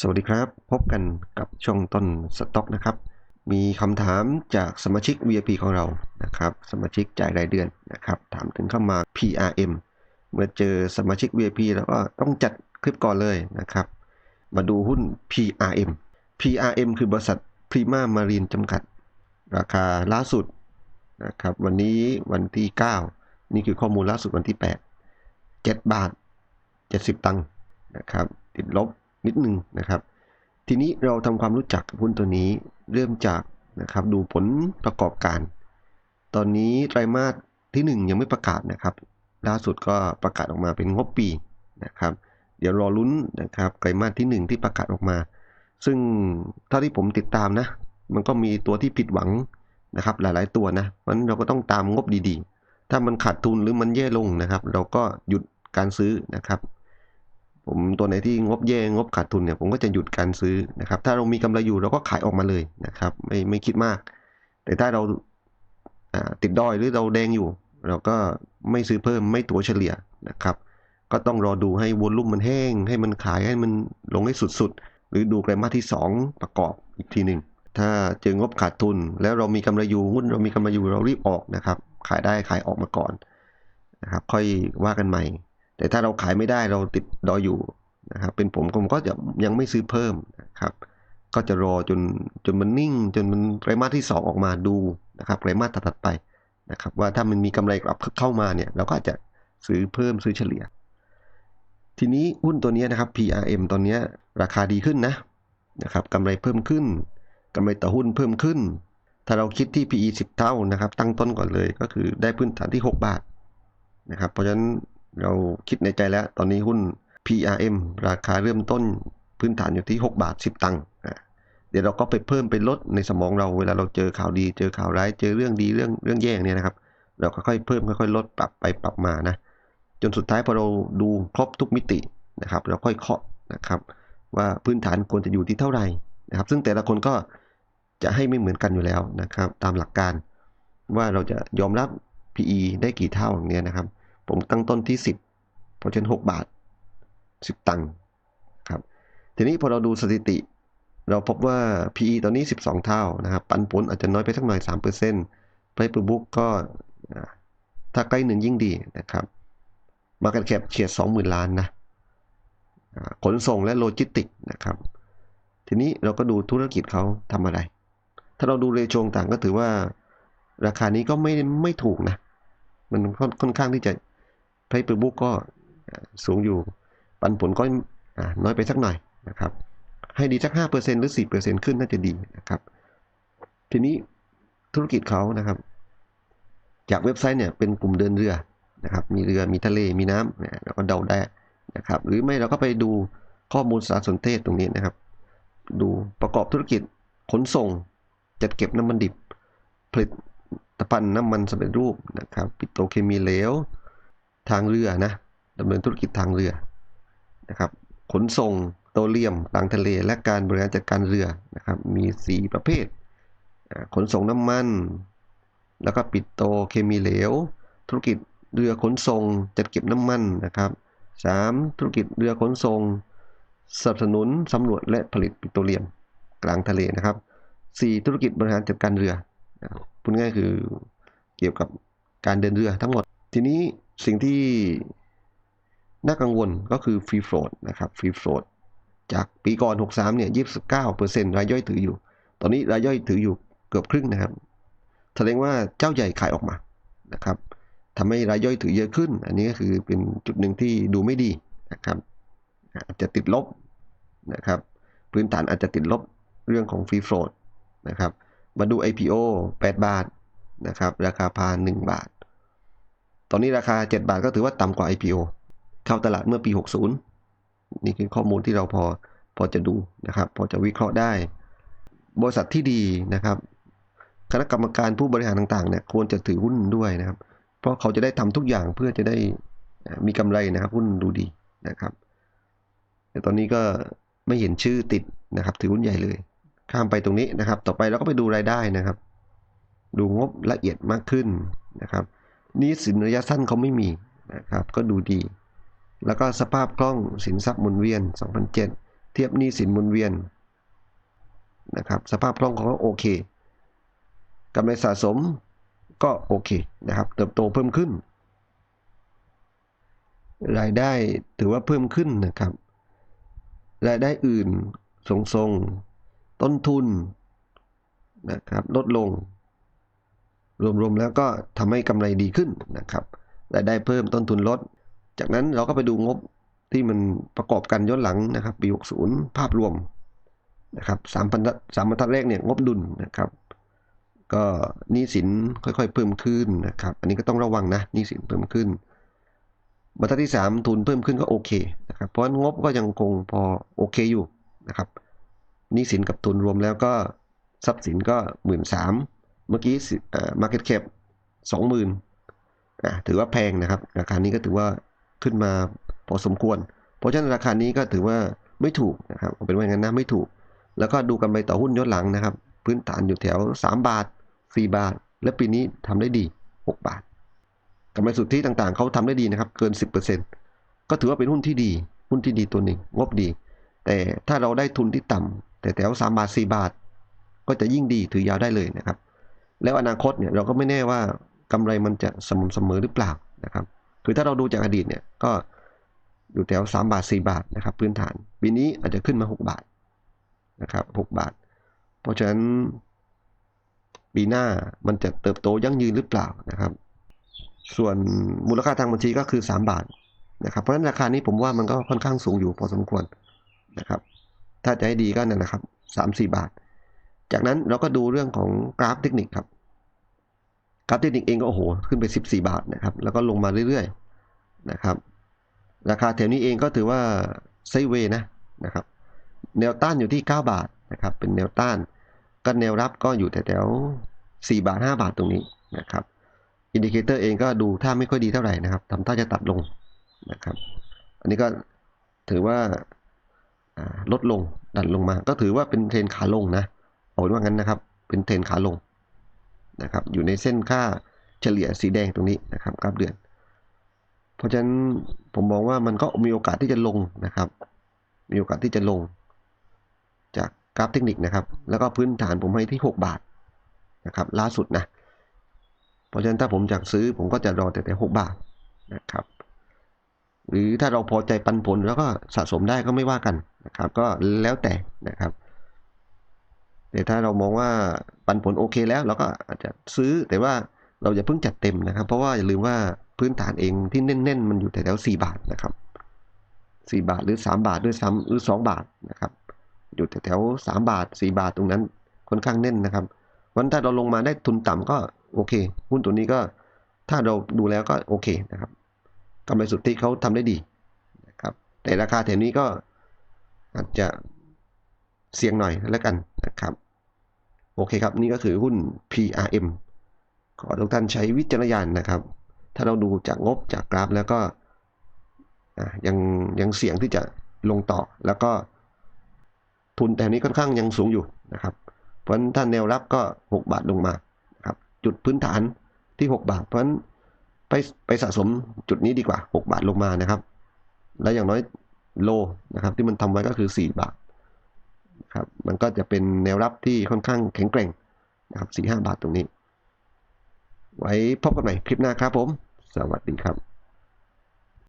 สวัสดีครับ พบกันกับช่องต้นสต็อกนะครับ มีคำถามจากสมาชิก VIP ของเรานะครับ สมาชิกจ่ายรายเดือนนะครับ ถามถึงเข้ามา PRM เมื่อเจอสมาชิก VIP แล้วก็ต้องจัดคลิปก่อนเลยนะครับ มาดูหุ้น PRM PRM คือบริษัท Prima Marine จำกัด ราคาล่าสุดนะครับ วันนี้วันที่ 9 นี่คือข้อมูลล่าสุดวันที่ 8 7 บาท 70 ตังค์นะครับ ติดลบ นิดนึงนะครับ ทีนี้เราทำความรู้จักหุ้นตัวนี้เริ่มจากนะครับดูผลประกอบการ ตอนนี้ไตรมาสที่ 1 ยังไม่ประกาศนะครับ ล่าสุดก็ประกาศออกมาเป็นงบปีนะครับ เดี๋ยวรอลุ้นนะครับไตรมาสที่ 1 ที่ประกาศออกมา ซึ่งเท่าที่ผมติดตามนะ มันก็มีตัวที่ผิดหวังนะครับ หลายๆตัวนะเพราะนั้นเราก็ต้องตามงบดีๆ ถ้ามันขาดทุนหรือมันแย่ลงนะครับ เราก็หยุดการซื้อนะครับ ผมตัวไหนที่งบแย่งบขาดทุนเนี่ยผมก็จะหยุดการซื้อนะครับ ถ้าเรามีกำไรอยู่เราก็ขายออกมาเลยนะครับ ไม่ไม่คิดมาก แต่ถ้าเราติดดอยหรือเราแดงอยู่ เราก็ไม่ซื้อเพิ่มไม่ตัวเฉลี่ยนะครับ ก็ต้องรอดูให้วอลลุ่มมันแห้ง ให้มันขายให้มันลงให้สุดๆ หรือดูไตรมาสที่ 2 ประกอบอีกทีหนึ่งถ้าเจองบขาดทุน แล้วเรามีกำไรอยู่หุ้นเรามีกำไรอยู่เรารีบออกนะครับ ขายได้ขายออกมาก่อนนะครับ ค่อยว่ากันใหม่ แต่ถ้าเราขายไม่ได้เราติดดอยอยู่นะครับ เป็นผมผมก็จะยังไม่ซื้อเพิ่มนะครับ ก็จะรอจนจนมันนิ่ง จนมันไตรมาสที่ 2 ออกมาดูนะครับไตรมาสถัดไปนะครับ ว่าถ้ามันมีกำไรกลับเข้ามาเนี่ยเราก็อาจจะซื้อเพิ่มซื้อเฉลี่ย ทีนี้หุ้นตัวนี้นะครับ PRM ตอนนี้ราคาดีขึ้นนะนะครับกำไรเพิ่มขึ้นกำไรต่อหุ้นเพิ่มขึ้น ถ้าเราคิดที่ PE 10 เท่านะครับ ตั้งต้นก่อนเลยก็คือได้พื้นฐานที่ 6 บาทนะครับ เพราะฉะนั้น เราคิดในใจแล้ว ตอนนี้หุ้น PRM ราคาเริ่มต้นพื้นฐานอยู่ที่ 6 บาท 10 ตังค์เดี๋ยวเราก็ไปเพิ่มไปลดในสมองเราเวลาเราเจอข่าวดี เจอข่าวร้ายเจอเรื่องดีเรื่องเรื่องแย่เนี่ยนะครับ เราก็ค่อยเพิ่มค่อยๆลดปรับไปปรับมานะจนสุดท้ายพอเราดูครบทุกมิตินะครับ เราค่อยเคาะนะครับว่าพื้นฐานควรจะอยู่ที่เท่าไหร่นะครับ ซึ่งแต่ละคนก็จะให้ไม่เหมือนกันอยู่แล้วนะครับ ตามหลักการว่าเราจะยอมรับ PE ได้กี่เท่าอย่างเนี้ยนะครับ ผมตั้งต้นที่ 10 เพราะฉะนั้น6บาท 10 ตังค์ครับ ทีนี้พอเราดูสถิติ เราพบว่า PE ตอนนี้ 12 เท่านะครับ ปันผลอาจจะน้อยไปสักหน่อย3% Price per book ก็ถ้าใกล้หนึ่งยิ่งดีนะครับ Market cap เฉียด 20,000 ล้านนะขนส่งและโลจิสติกนะครับ ทีนี้เราก็ดูธุรกิจเขาทำอะไร ถ้าเราดูเรโชต่างก็ถือว่า ราคานี้ก็ไม่ไม่ถูกนะ มันค่อนข้างที่จะ Price per book ก็สูงอยู่ปันผลก็น้อยไปสักหน่อยนะครับ ให้ดีสัก 5%หรือ4%ขึ้นน่าจะดีนะครับ ทีนี้ธุรกิจเขานะครับ จากเว็บไซต์เนี่ยเป็นกลุ่มเดินเรือนะครับ มีเรือมีทะเลมีน้ำเราก็เดาได้นะครับ หรือไม่เราก็ไปดูข้อมูลสารสนเทศตรงนี้นะครับ ดูประกอบธุรกิจขนส่ง จัดเก็บน้ำมันดิบ ผลิตภัณฑ์น้ำมันสำเร็จรูปนะครับ ปิโตรเคมีเหลว ทางเรือนะดำเนินธุรกิจทางเรือนะครับขนส่งโตเลียมกลางทะเลและการบริหารจัดการเรือนะครับมี 4 ประเภท ขนส่งน้ำมัน แล้วก็ปิดโตเคมีเหลว ธุรกิจเรือขนส่งจัดเก็บน้ำมันนะครับ 3. ธุรกิจเรือขนส่งสนับสนุนสำรวจและผลิตปิโตรเลียมกลางทะเลนะครับ 4. ธุรกิจบริหารจัดการเรือพูดง่ายคือเกี่ยวกับการเดินเรือทั้งหมดทีนี้ สิ่งที่น่ากังวลก็คือฟรีโฟลดนะครับฟรีโฟลดจากปีก่อน 63 เนี่ย 29%รายย่อยถืออยู่ ตอนนี้รายย่อยถืออยู่เกือบครึ่งนะครับ แสดงว่าเจ้าใหญ่ขายออกมานะครับทำให้รายย่อยถือเยอะขึ้น อันนี้ก็คือเป็นจุดหนึ่งที่ดูไม่ดีนะครับ อาจจะติดลบนะครับ พื้นฐานอาจจะติดลบเรื่องของฟรีโฟลดนะครับ มาดู IPO 8 บาทนะครับ ราคาพา1บาท ตอนนี้ราคา 7 บาทก็ถือว่าต่ำกว่า IPO เข้าตลาดเมื่อปี 60 นี่คือข้อมูลที่เราพอพอจะดูนะครับ พอจะวิเคราะห์ได้ บริษัทที่ดีนะครับ คณะกรรมการผู้บริหารต่างๆเนี่ยควรจะถือหุ้นด้วยนะครับ เพราะเขาจะได้ทำทุกอย่างเพื่อจะได้มีกำไรนะครับ หุ้นดูดีนะครับ แต่ตอนนี้ก็ไม่เห็นชื่อติดนะครับ ถือหุ้นใหญ่เลย ข้ามไปตรงนี้นะครับ ต่อไปเราก็ไปดูรายได้นะครับ ดูงบละเอียดมากขึ้นนะครับ นี้สินระยะสั้นเขาไม่มีนะครับ ก็ดูดี แล้วก็สภาพคล่องสินทรัพย์หมุนเวียน 2007ทียบนี้สินหมุนเวียนนะครับสภาพคล่องของเขาโอเคกำไรสะสมก็โอเคนะครับ เติบโตเพิ่มขึ้น รายได้ถือว่าเพิ่มขึ้นนะครับ รายได้อื่นทรงๆต้นทุนนะครับลดลง รวมๆแล้วก็ทำให้กำไรดีขึ้นนะครับรายได้เพิ่มต้นทุนลด จากนั้นเราก็ไปดูงบที่มันประกอบกันย้อนหลังนะครับปี 60 ภาพรวมนะครับสามพันสามบรรทัดแรกเนี่ยงบดุลนะครับ ก็หนี้สินค่อยๆ เพิ่มขึ้นนะครับ อันนี้ก็ต้องระวังนะหนี้สินเพิ่มขึ้นบรรทัดที่ 3 ทุนเพิ่มขึ้นก็โอเคนะครับเพราะงบก็ยังคงพอโอเคอยู่นะครับหนี้สินกับทุนรวมแล้วก็ทรัพย์สินก็หมื่นสาม เมื่อกี้มาร์เก็ตแคปสองหมื่นอะถือว่าแพงนะครับ ราคานี้ก็ถือว่าขึ้นมาพอสมควร เพราะฉะนั้นราคานี้ก็ถือว่าไม่ถูกนะครับเป็นว่าอย่างนั้นนะไม่ถูก แล้วก็ดูกันไปต่อหุ้นย้อนหลังนะครับ พื้นฐานอยู่แถว 3 บาท 4 บาท และปีนี้ทำได้ดี 6 บาทกำไรสุทธิต่างๆเขาทำได้ดีนะครับเกิน 10%ก็ถือว่าเป็นหุ้นที่ดี หุ้นที่ดีตัวหนึ่งงบดี แต่ถ้าเราได้ทุนที่ต่ำแต่แถว 3 บาท 4 บาท ก็จะยิ่งดีถือยาวได้เลยนะครับ แล้วอนาคตเนี่ยเราก็ไม่แน่ว่ากำไรมันจะสม่ำเสมอหรือเปล่านะครับ คือถ้าเราดูจากอดีตเนี่ยก็อยู่แถว3บาท 4 บาทนะครับ พื้นฐาน ปีนี้อาจจะขึ้นมา 6 บาทนะครับ6บาท เพราะฉะนั้นปีหน้ามันจะเติบโตยั่งยืนหรือเปล่านะครับ ส่วนมูลค่าทางบัญชีก็คือ 3 บาทนะครับ เพราะฉะนั้นราคานี้ผมว่ามันก็ค่อนข้างสูงอยู่พอสมควรนะครับ ถ้าจะให้ดีก็นั่นแหละครับ3-4 บาท จากนั้นเราก็ดูเรื่องของกราฟเทคนิคครับ กราฟเทคนิคเองก็โอ้โหขึ้นไป 14 บาทนะครับ แล้วก็ลงมาเรื่อยๆนะครับ ราคาแถวนี้เองก็ถือว่าไซเวนะนะครับ แนวต้านอยู่ที่ 9 บาทนะครับ เป็นแนวต้านก็แนวรับก็อยู่แถวๆ4บาท 5 บาทตรงนี้นะครับ อินดิเคเตอร์เองก็ดูท่าไม่ค่อยดีเท่าไหร่นะครับทำท่าจะตัดลงนะครับ อันนี้ก็ถือว่าลดลงดันลงมา ก็ถือว่าเป็นเทรนขาลงนะ เอาเป็นว่างั้นนะครับ เป็นเทรนขาลงนะครับ อยู่ในเส้นค่าเฉลี่ยสีแดงตรงนี้นะครับกราฟเดือน เพราะฉะนั้นผมมองว่ามันก็มีโอกาสที่จะลงนะครับ มีโอกาสที่จะลง จากกราฟเทคนิคนะครับ แล้วก็พื้นฐานผมให้ที่ 6 บาทนะครับ ล่าสุดนะ เพราะฉะนั้นถ้าผมอยากซื้อผมก็จะรอแต่แต่ 6 บาทนะครับ หรือถ้าเราพอใจปันผลแล้วก็สะสมได้ก็ไม่ว่ากันนะครับ ก็แล้วแต่นะครับ แต่ถ้าเรามองว่าปันผลโอเคแล้วเราก็อาจจะซื้อแต่ว่าเราอย่าเพิ่งจัดเต็มนะครับ เพราะว่าอย่าลืมว่าพื้นฐานเองที่แน่นๆ มันอยู่แต่แถว4บาทนะครับ 4 บาทหรือ 3 บาทด้วยซ้ำหรือ 2 บาทนะครับ อยู่แต่แถว3บาท 4 บาทตรงนั้นค่อนข้างแน่นนะครับวันถ้าเราลงมาได้ทุนต่ำก็โอเค หุ้นตัวนี้ก็ถ้าเราดูแล้วก็โอเคนะครับกำไรสุทธิเขาทำได้ดีนะครับ แต่ราคาแถวนี้ก็อาจจะ เสี่ยงหน่อยแล้วกันนะครับ โอเคครับ นี่ก็คือหุ้น PRM ขอทุกท่านใช้วิจารณญาณนะครับ ถ้าเราดูจากงบจากกราฟแล้วก็ยังยังเสี่ยงที่จะลงต่อแล้วก็ทุนแต่นี้ค่อนข้างยังสูงอยู่นะครับ เพราะฉะนั้นถ้านแนวรับก็ 6 บาทลงมาครับ จุดพื้นฐานที่ 6 บาท เพราะฉะนั้นไปไปสะสมจุดนี้ดีกว่า 6 บาทลงมานะครับ แล้วอย่างน้อยโลนะครับ ที่มันทำไว้ก็คือ 4 บาท ครับ มันก็จะเป็นแนวรับที่ค่อนข้างแข็งแกร่งนะครับสี่ห้าบาทตรงนี้ ไว้พบกันใหม่คลิปหน้าครับผม สวัสดีครับ